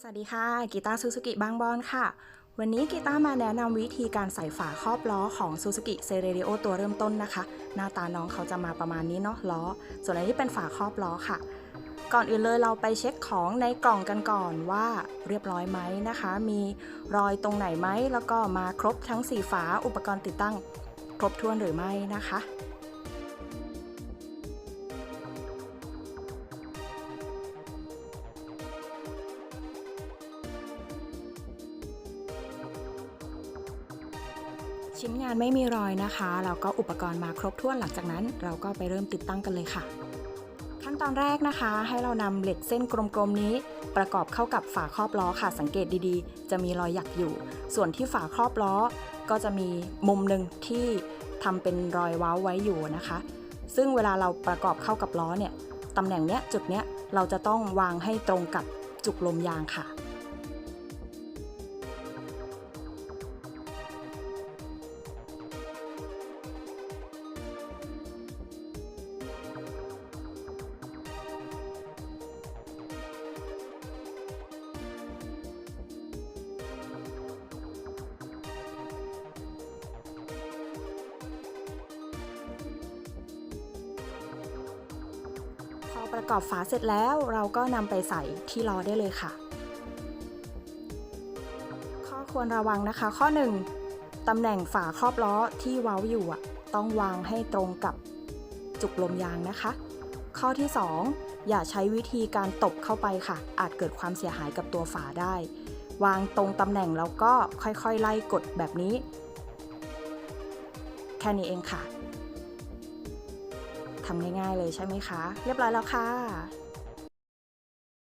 สวัสดีค่ะ กีตาร์ซูซูกิบางบอนค่ะ วันนี้กีตาร์มาแนะนำวิธีการใส่ฝาครอบล้อของ Suzuki c e r e o ตัวเริ่มต้นนะคะ หน้าตาน้องเขาจะมาประมาณนี้เนาะล้อ ส่วนอันนี้เป็นฝาครอบล้อค่ะ ก่อนอื่นเลยเราไปเช็คของในกล่องกันก่อนว่าเรียบร้อยไหมนะคะ มีรอยตรงไหนไหมแล้วก็มาครบทั้ง 4 ฝาอุปกรณ์ติดตั้ง ครบถ้วนหรือไม่นะคะ ชิ้นงานไม่มีรอยนะคะแล้วก็อุปกรณ์มาครบถ้วนหลังจากนั้น เราก็ไปเริ่มติดตั้งกันเลยค่ะ ขั้นตอนแรกนะคะ ให้เรานำเหล็กเส้นกลมๆนี้ ประกอบเข้ากับฝาครอบล้อค่ะ สังเกตดีๆ จะมีรอยหยักอยู่ ส่วนที่ฝาครอบล้อ ก็จะมีมุมหนึ่งที่ทำเป็นรอยเว้าไว้อยู่นะคะ ซึ่งเวลาเราประกอบเข้ากับล้อเนี่ยตำแหน่งเนี้ยจุดเนี้ยเราจะต้องวางให้ตรงกับจุกลมยางค่ะ ประกอบฝาเสร็จแล้วเราก็นำไปใส่ที่ล้อได้เลยค่ะ ข้อควรระวังนะคะ ข้อ 1ตำแหน่งฝาครอบล้อที่เว้าอยู่อะต้องวางให้ตรงกับจุกลมยางนะคะ ข้อที่ 2 อย่าใช้วิธีการตบเข้าไปค่ะ อาจเกิดความเสียหายกับตัวฝาได้ วางตรงตำแหน่งแล้วก็ค่อยๆ ไล่กดแบบนี้ แค่นี้เองค่ะ ทำง่ายๆเลยใช่ไหมคะ เรียบร้อยแล้วค่ะ